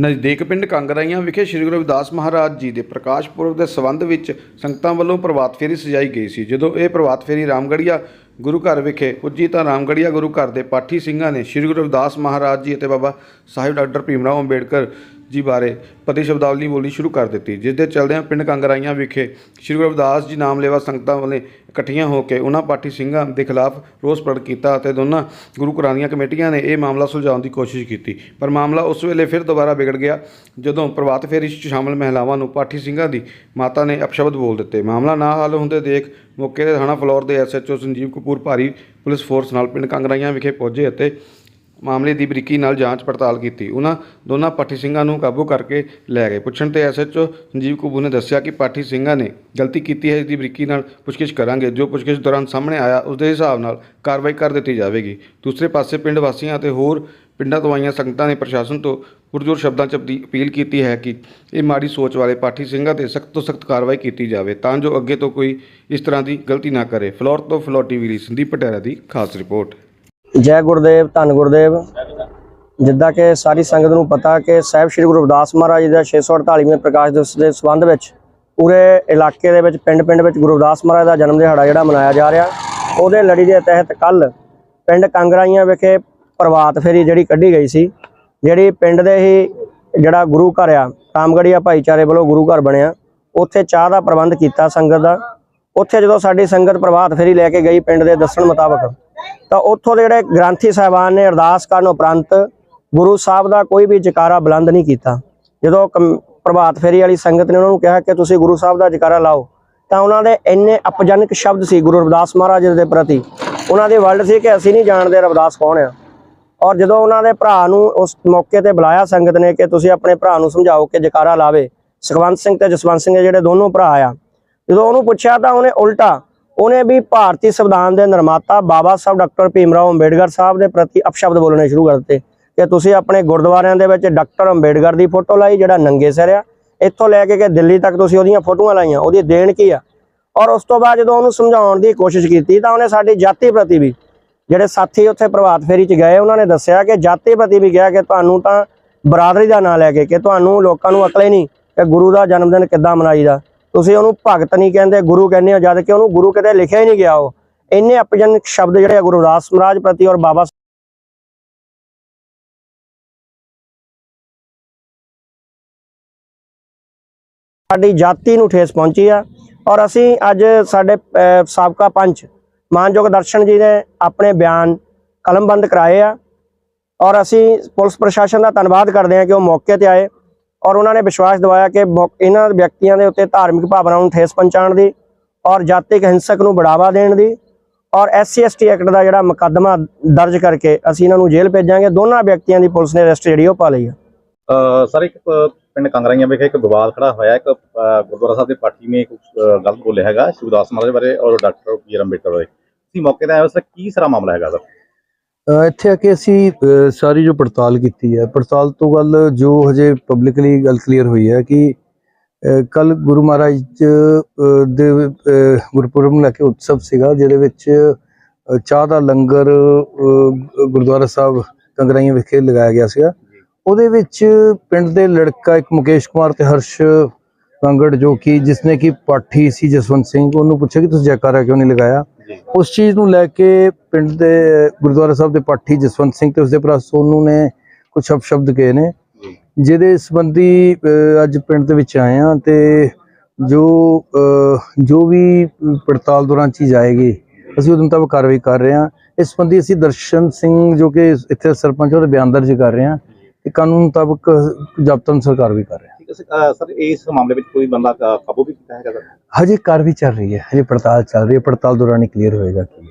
ਨਜ਼ਦੀਕ ਪਿੰਡ ਕੰਗਰਾਈਆਂ ਵਿਖੇ ਸ੍ਰੀ ਗੁਰੂ ਰਵਿਦਾਸ ਮਹਾਰਾਜ ਜੀ ਦੇ ਪ੍ਰਕਾਸ਼ ਪੁਰਬ ਦੇ ਸੰਬੰਧ ਵਿੱਚ ਸੰਗਤਾਂ ਵੱਲੋਂ ਪ੍ਰਭਾਤ ਫੇਰੀ ਸਜਾਈ ਗਈ ਸੀ। ਜਦੋਂ ਇਹ ਪ੍ਰਭਾਤ ਫੇਰੀ ਰਾਮਗੜੀਆ ਗੁਰੂ ਘਰ ਵਿਖੇ ਪੁੱਜੀ ਤਾਂ ਰਾਮਗੜੀਆ ਗੁਰੂ ਘਰ ਦੇ ਪਾਠੀ ਸਿੰਘਾਂ ਨੇ ਸ੍ਰੀ ਗੁਰੂ ਰਵਿਦਾਸ ਮਹਾਰਾਜ ਜੀ ਅਤੇ ਬਾਬਾ ਸਾਹਿਬ ਡਾਕਟਰ ਭੀਮਰਾਓ ਅੰਬੇਡਕਰ ਜੀ ਬਾਰੇ ਪਤੀ ਸ਼ਬਦਾਵਲੀ ਬੋਲਣੀ ਸ਼ੁਰੂ ਕਰ ਦਿੱਤੀ ਜਿਸ ਦੇ ਚਲਦਿਆਂ ਪਿੰਡ ਕੰਗਰਾਈਆਂ ਵਿਖੇ ਸ੍ਰੀ ਗੁਰੂ ਰਵਿਦਾਸ ਜੀ ਨਾਮ ਲੈਵਾ ਸੰਗਤਾਂ ਵੱਲੋਂ ਇਕੱਠੀਆਂ ਹੋ ਕੇ ਉਹਨਾਂ ਪਾਠੀ ਸਿੰਘਾਂ ਦੇ ਖਿਲਾਫ ਰੋਸ ਪ੍ਰਗਟ ਕੀਤਾ ਅਤੇ ਦੋਨਾਂ ਗੁਰੂ ਘਰਾਂ ਦੀਆਂ ਕਮੇਟੀਆਂ ਨੇ ਇਹ ਮਾਮਲਾ ਸੁਲਝਾਉਣ ਦੀ ਕੋਸ਼ਿਸ਼ ਕੀਤੀ। ਪਰ ਮਾਮਲਾ ਉਸ ਵੇਲੇ ਫਿਰ ਦੁਬਾਰਾ ਵਿਗੜ ਗਿਆ, ਜਦੋਂ ਪ੍ਰਭਾਤ ਫੇਰੀ 'ਚ ਸ਼ਾਮਲ ਮਹਿਲਾਵਾਂ ਨੂੰ ਪਾਠੀ ਸਿੰਘਾਂ ਦੀ ਮਾਤਾ ਨੇ ਅਪਸ਼ਬਦ ਬੋਲ ਦਿੱਤੇ। ਮਾਮਲਾ ਨਾ ਹੱਲ ਹੁੰਦੇ ਦੇਖ ਮੌਕੇ ਤੇ ਥਾਣਾ ਫਲੋਰ ਦੇ ਐਸਐਚਓ ਸੰਜੀਵ ਕਪੂਰ, ਭਾਰੀ ਪੁਲਿਸ ਫੋਰਸ ਨਾਲ ਪਿੰਡ ਕੰਗਰਾਈਆਂ ਵਿਖੇ ਪਹੁੰਚੇ ਅਤੇ ਮਾਮਲੇ ਦੀ ਬਰੀਕੀ ਨਾਲ ਜਾਂਚ ਪੜਤਾਲ ਕੀਤੀ। ਉਹਨਾਂ ਦੋਨਾਂ ਪਾਠੀ ਸਿੰਘਾਂ ਨੂੰ ਕਾਬੂ ਕਰਕੇ ਲੈ ਗਏ। ਪੁੱਛਣ ਤੇ ਐਸਐਚਓ ਸੰਜੀਵ ਕਪੂਰ ਨੇ ਦੱਸਿਆ ਕਿ ਪਾਠੀ ਸਿੰਘਾਂ ਨੇ ਗਲਤੀ ਕੀਤੀ ਹੈ ਇਸ ਦੀ ਬਰੀਕੀ ਨਾਲ ਪੁੱਛਗਿੱਛ ਕਰਾਂਗੇ। ਜੋ ਪੁੱਛਗਿੱਛ ਦੌਰਾਨ ਸਾਹਮਣੇ ਆਇਆ ਉਸ ਦੇ ਹਿਸਾਬ ਨਾਲ ਕਾਰਵਾਈ ਕਰ ਦਿੱਤੀ ਜਾਵੇਗੀ। ਦੂਸਰੇ ਪਾਸੇ ਪਿੰਡ ਵਾਸੀਆਂ ਅਤੇ ਹੋਰ ਪਿੰਡਾਂ ਤੋਂ ਆਈਆਂ ਸੰਗਤਾਂ ਨੇ ਪ੍ਰਸ਼ਾਸਨ ਤੋਂ ਪੁਰਜੋਰ ਸ਼ਬਦਾਂ 'ਚ ਅਪੀ- ਅਪੀਲ ਕੀਤੀ ਹੈ ਕਿ ਇਹ ਮਾੜੀ ਸੋਚ ਵਾਲੇ ਪਾਠੀ ਸਿੰਘਾਂ ਤੇ ਸਖਤ ਤੋਂ ਸਖਤ ਕਾਰਵਾਈ ਕੀਤੀ ਜਾਵੇ, ਤਾਂ ਜੋ ਅੱਗੇ ਤੋਂ ਕੋਈ ਇਸ ਤਰ੍ਹਾਂ ਦੀ ਗਲਤੀ ਨਾ ਕਰੇ। ਫਲੋਰ ਤੋਂ ਫਲੋਰ ਟੀਵੀ ਲਈ ਸੰਦੀਪ ਪਟੇਰਾ ਦੀ ਖਾਸ ਰਿਪੋਰਟ। ਜੈ ਗੁਰਦੇਵ, ਧੰਨ ਗੁਰਦੇਵ। ਜਿੱਦਾਂ ਕਿ ਸਾਰੀ ਸੰਗਤ ਨੂੰ ਪਤਾ ਕਿ ਸਾਹਿਬ ਸ੍ਰੀ ਗੁਰੂ ਰਵਿਦਾਸ ਮਹਾਰਾਜ ਜੀ ਦਾ 648ਵੇਂ ਪ੍ਰਕਾਸ਼ ਦਿਵਸ ਦੇ ਸੰਬੰਧ ਵਿੱਚ ਪੂਰੇ ਇਲਾਕੇ ਦੇ ਵਿੱਚ, ਪਿੰਡ-ਪਿੰਡ ਵਿੱਚ ਗੁਰੂ ਰਵਿਦਾਸ ਮਹਾਰਾਜ ਦਾ ਜਨਮ ਦਿਹਾੜਾ ਜਿਹੜਾ ਮਨਾਇਆ ਜਾ ਰਿਹਾ। ਉਹਦੇ ਲੜੀ ਦੇ ਤਹਿਤ ਕੱਲ ਪਿੰਡ ਕੰਗਰਾਈਆਂ ਵਿਖੇ ਪ੍ਰਭਾਤ ਫੇਰੀ ਜਿਹੜੀ ਕੱਢੀ ਗਈ ਸੀ, ਜਿਹੜੀ ਪਿੰਡ ਦੇ ਹੀ ਜਿਹੜਾ ਗੁਰੂ ਘਰ ਆ ਰਾਮਗੜੀਆ ਭਾਈਚਾਰੇ ਵੱਲੋਂ ਗੁਰੂ ਘਰ ਬਣਿਆ, ਉੱਥੇ ਚਾਹ ਦਾ ਪ੍ਰਬੰਧ ਕੀਤਾ ਸੰਗਤ ਦਾ। ਉੱਥੇ ਜਦੋਂ ਸਾਡੀ ਸੰਗਤ ਪ੍ਰਭਾਤ ਫੇਰੀ ਲੈ ਕੇ ਗਈ ਪਿੰਡ ਦੇ ਦੱਸਣ ਮੁਤਾਬਕ ਤਾਂ ਉੱਥੋਂ ਦੇ ਜਿਹੜੇ ਗ੍ਰੰਥੀ ਸਾਹਿਬਾਨ ਨੇ ਅਰਦਾਸ ਕਰਨ ਉਪਰੰਤ ਗੁਰੂ ਸਾਹਿਬ ਦਾ ਕੋਈ ਵੀ ਜਕਾਰਾ ਬੁਲੰਦ ਨਹੀਂ ਕੀਤਾ। ਜਦੋਂ ਕਮ- ਪ੍ਰਭਾਤ ਫੇਰੀ ਵਾਲੀ ਸੰਗਤ ਨੇ ਉਹਨਾਂ ਨੂੰ ਕਿਹਾ ਕਿ ਤੁਸੀਂ ਗੁਰੂ ਸਾਹਿਬ ਦਾ ਜਕਾਰਾ ਲਾਓ, ਤਾਂ ਉਹਨਾਂ ਦੇ ਇੰਨੇ ਅਪਜਨਕ ਸ਼ਬਦ ਸੀ ਗੁਰੂ ਰਵਿਦਾਸ ਮਹਾਰਾਜ ਦੇ ਪ੍ਰਤੀ। ਉਹਨਾਂ ਦੇ ਵਰਡ ਸੀ ਕਿ ਅਸੀਂ ਨਹੀਂ ਜਾਣਦੇ ਰਵਿਦਾਸ ਕੌਣ ਆ। ਔਰ ਜਦੋਂ ਉਹਨਾਂ ਦੇ ਭਰਾ ਨੂੰ ਉਸ ਮੌਕੇ ਤੇ ਬੁਲਾਇਆ ਸੰਗਤ ਨੇ ਕਿ ਤੁਸੀਂ ਆਪਣੇ ਭਰਾ ਨੂੰ ਸਮਝਾਓ ਕਿ ਜਕਾਰਾ ਲਾਵੇ, ਸੁਖਵੰਤ ਸਿੰਘ ਤੇ ਜਸਵੰਤ ਸਿੰਘ ਇਹ ਜਿਹੜੇ ਦੋਨੋਂ ਭਰਾ ਆ, ਜਦੋਂ ਉਹਨੂੰ ਪੁੱਛਿਆ ਤਾਂ ਉਹਨੇ ਉਲਟਾ ਉਹਨੇ ਵੀ ਭਾਰਤੀ ਸੰਵਿਧਾਨ ਦੇ ਨਿਰਮਾਤਾ ਬਾਬਾ ਸਾਹਿਬ ਡਾਕਟਰ ਭੀਮਰਾਓ ਅੰਬੇਡਕਰ ਸਾਹਿਬ ਦੇ ਪ੍ਰਤੀ ਅਪਸ਼ਬਦ ਬੋਲਣੇ ਸ਼ੁਰੂ ਕਰ ਦਿੱਤੇ। ਕਿ ਤੁਸੀਂ ਆਪਣੇ ਗੁਰਦੁਆਰਿਆਂ ਦੇ ਵਿੱਚ ਡਾਕਟਰ ਅੰਬੇਡਕਰ ਦੀ ਫੋਟੋ ਲਾਈ, ਜਿਹੜਾ ਨੰਗੇ ਸਿਰ ਆ। ਇੱਥੋਂ ਲੈ ਕੇ ਕਿ ਦਿੱਲੀ ਤੱਕ ਤੁਸੀਂ ਉਹਦੀਆਂ ਫੋਟੋਆਂ ਲਾਈਆਂ, ਉਹਦੀ ਦੇਣ ਕੀ ਆ? ਔਰ ਉਸ ਤੋਂ ਬਾਅਦ ਜਦੋਂ ਉਹਨੂੰ ਸਮਝਾਉਣ ਦੀ ਕੋਸ਼ਿਸ਼ ਕੀਤੀ ਤਾਂ ਉਹਨੇ ਸਾਡੀ ਜਾਤੀ ਪ੍ਰਤੀ ਵੀ, ਜਿਹੜੇ ਸਾਥੀ ਉੱਥੇ ਪ੍ਰਭਾਤ ਫੇਰੀ 'ਚ ਗਏ, ਉਹਨਾਂ ਨੇ ਦੱਸਿਆ ਕਿ ਜਾਤੀ ਪ੍ਰਤੀ ਵੀ ਕਿਹਾ ਕਿ ਤੁਹਾਨੂੰ ਤਾਂ ਬਰਾਦਰੀ ਦਾ ਨਾਂ ਲੈ ਕੇ, ਕਿ ਤੁਹਾਨੂੰ ਲੋਕਾਂ ਨੂੰ ਅਕਲ ਹੀ ਨਹੀਂ ਕਿ ਗੁਰੂ ਦਾ ਜਨਮ ਦਿਨ ਕਿੱਦਾਂ ਮਨਾਈਦਾ। ਤੁਸੀਂ ਉਹਨੂੰ ਭਗਤ ਨਹੀਂ ਕਹਿੰਦੇ, ਗੁਰੂ ਕਹਿੰਦੇ ਹੋ, ਜਦ ਕਿ ਉਹਨੂੰ ਗੁਰੂ ਕਿਤੇ ਲਿਖਿਆ ਹੀ ਨਹੀਂ ਗਿਆ ਉਹ। ਇੰਨੇ ਅਪਜਨਕ ਸ਼ਬਦ ਜਿਹੜੇ ਆ ਗੁਰੂ ਰਾਸ ਮਹਾਰਾਜ ਪ੍ਰਤੀ ਔਰ ਬਾਬਾ ਸਾਡੀ ਜਾਤੀ ਨੂੰ ਠੇਸ ਪਹੁੰਚੀ ਆ। ਔਰ ਅਸੀਂ ਅੱਜ ਸਾਡੇ ਸਾਬਕਾ ਪੰਚ ਮਾਨਯੋਗ ਦਰਸ਼ਨ ਜੀ ਨੇ ਆਪਣੇ ਬਿਆਨ ਕਲਮਬੰਦ ਕਰਾਏ ਆ। ਔਰ ਅਸੀਂ ਪੁਲਿਸ ਪ੍ਰਸ਼ਾਸਨ ਦਾ ਧੰਨਵਾਦ ਕਰਦੇ ਹਾਂ ਕਿ ਉਹ ਮੌਕੇ ਤੇ ਆਏ। ਔਰ ਉਹਨਾਂ ਨੇ ਵਿਸ਼ਵਾਸ ਦਿਵਾਇਆ ਕਿ ਇਹਨਾਂ ਵਿਅਕਤੀਆਂ ਦੇ ਉੱਤੇ ਧਾਰਮਿਕ ਭਾਵਨਾਵਾਂ ਨੂੰ ਠੇਸ ਪਹੁੰਚਾਉਣ ਦੀ ਔਰ ਜਾਤਿਕ ਹਿੰਸਕ ਨੂੰ ਬੜਾਵਾ ਦੇਣ ਦੀ ਔਰ ਐਸਸੀ ਐਸਟੀ ਐਕਟ ਦਾ ਜਿਹੜਾ ਮੁਕੱਦਮਾ ਦਰਜ ਕਰਕੇ ਅਸੀਂ ਇਹਨਾਂ ਨੂੰ ਜੇਲ੍ਹ ਭੇਜਾਂਗੇ। ਦੋਨਾਂ ਵਿਅਕਤੀਆਂ ਦੀ ਪੁਲਿਸ ਨੇ ਅਰੈਸਟ ਜਿਹੜੀ ਉਹ ਪਾ ਲਈ ਹੈ ਸਰ, ਇੱਕ ਪਿੰਡ ਕੰਗਰਾਈਆਂ ਵਿਖੇ ਇੱਕ ਵਿਵਾਦ ਖੜਾ ਹੋਇਆ। ਇੱਕ ਗੁਰਦੁਆਰਾ ਸਾਹਿਬ ਦੇ ਪਾਠੀ ਨੇ ਕੁਝ ਗਲਤ ਬੋਲਿਆ ਹੈਗਾ। ਸ਼ਿਵਦਾਸ ਮਹਾਰਾਜ ਬਾਰੇ ਔਰ ਡਾਕਟਰ ਪੀ ਅੰਬੇਡਕਰ ਬਾਰੇ। ਤੁਸੀਂ ਮੌਕੇ ਤੇ ਆਏ ਹੋ, ਸਰ, ਕੀ ਸਾਰਾ ਮਾਮਲਾ ਹੈਗਾ, ਸਰ? ਇੱਥੇ ਆ ਕੇ ਅਸੀਂ ਅ, ਸਾਰੀ ਜੋ ਪੜਤਾਲ ਕੀਤੀ ਹੈ ਪੜਤਾਲ ਤੋਂ ਗੱਲ ਜੋ ਹਜੇ ਪਬਲਿਕਲੀ ਗੱਲ ਕਲੀਅਰ ਹੋਈ ਹੈ ਕਿ ਕੱਲ ਗੁਰੂ ਮਹਾਰਾਜ ਜੀ, ਅ, ਦੇ ਅ, ਗੁਰਪੁਰਬ ਨੂੰ ਲੈ ਕੇ ਉਤਸਵ ਸੀਗਾ ਜਿਹਦੇ ਵਿੱਚ ਅ, ਚਾਹ ਦਾ ਲੰਗਰ ਅ, ਗੁਰਦੁਆਰਾ ਸਾਹਿਬ ਕੰਗਰਾਈਆਂ ਵਿਖੇ ਲਗਾਇਆ ਗਿਆ ਸੀਗਾ। ਉਹਦੇ ਵਿੱਚ ਪਿੰਡ ਦੇ ਲੜਕਾ ਇੱਕ ਮੁਕੇਸ਼ ਕੁਮਾਰ ਤੇ ਹਰਸ਼ ਕੰਗੜ ਜੋ ਕਿ ਜਿਸਨੇ ਕਿ ਪਾਠੀ ਸੀ ਜਸਵੰਤ ਸਿੰਘ ਉਹਨੂੰ ਪੁੱਛਿਆ ਕਿ ਤੁਸੀਂ ਜੈਕਾਰਾ ਕਿਉਂ ਨਹੀਂ ਲਗਾਇਆ? ਉਸ ਚੀਜ਼ ਨੂੰ ਲੈ ਕੇ ਪਿੰਡ ਦੇ ਗੁਰਦੁਆਰਾ ਸਾਹਿਬ ਦੇ ਪਾਠੀ ਜਸਵੰਤ ਸਿੰਘ ਤੇ ਉਸਦੇ ਭਰਾ ਸੋਨੂ ਨੇ ਕੁਝ ਅਪਸ਼ਬਦ ਕਹੇ ਨੇ। ਜਿਹਦੇ ਸੰਬੰਧੀ ਅੱਜ ਪਿੰਡ ਦੇ ਵਿੱਚ ਆਏ ਆ ਤੇ ਜੋ ਜੋ ਵੀ ਪੜਤਾਲ ਦੌਰਾਨ ਚੀਜ਼ ਆਏਗੀ ਅਸੀਂ ਉਹਦੇ ਮੁਤਾਬਕ ਕਾਰਵਾਈ ਕਰ ਰਹੇ ਹਾਂ। ਇਸ ਸੰਬੰਧੀ ਅਸੀਂ ਦਰਸ਼ਨ ਸਿੰਘ ਜੋ ਕਿ ਇੱਥੇ ਸਰਪੰਚ ਉਹਦੇ ਬਿਆਨ ਦਰਜ ਕਰ ਰਹੇ ਹਾਂ ਤੇ ਕਾਨੂੰਨ ਮੁਤਾਬਕ ਜ਼ਬਤਨ ਸਰਕਾਰ ਵੀ ਕਰ ਰਹੇ ਹੈ। ਸਰ, ਇਸ ਮਾਮਲੇ ਵਿੱਚ ਕੋਈ ਬੰਦਾ ਕਾਬੂ ਵੀ ਕੀਤਾ ਹੈਗਾ ਸਰ? ਹਜੇ ਕਾਰਵਾਈ ਚੱਲ ਰਹੀ ਹੈ, ਹਜੇ ਪੜਤਾਲ ਚੱਲ ਰਹੀ ਹੈ, ਪੜਤਾਲ ਦੌਰਾਨ ਹੀ ਕਲੀਅਰ ਹੋਏਗਾ ਕਿ।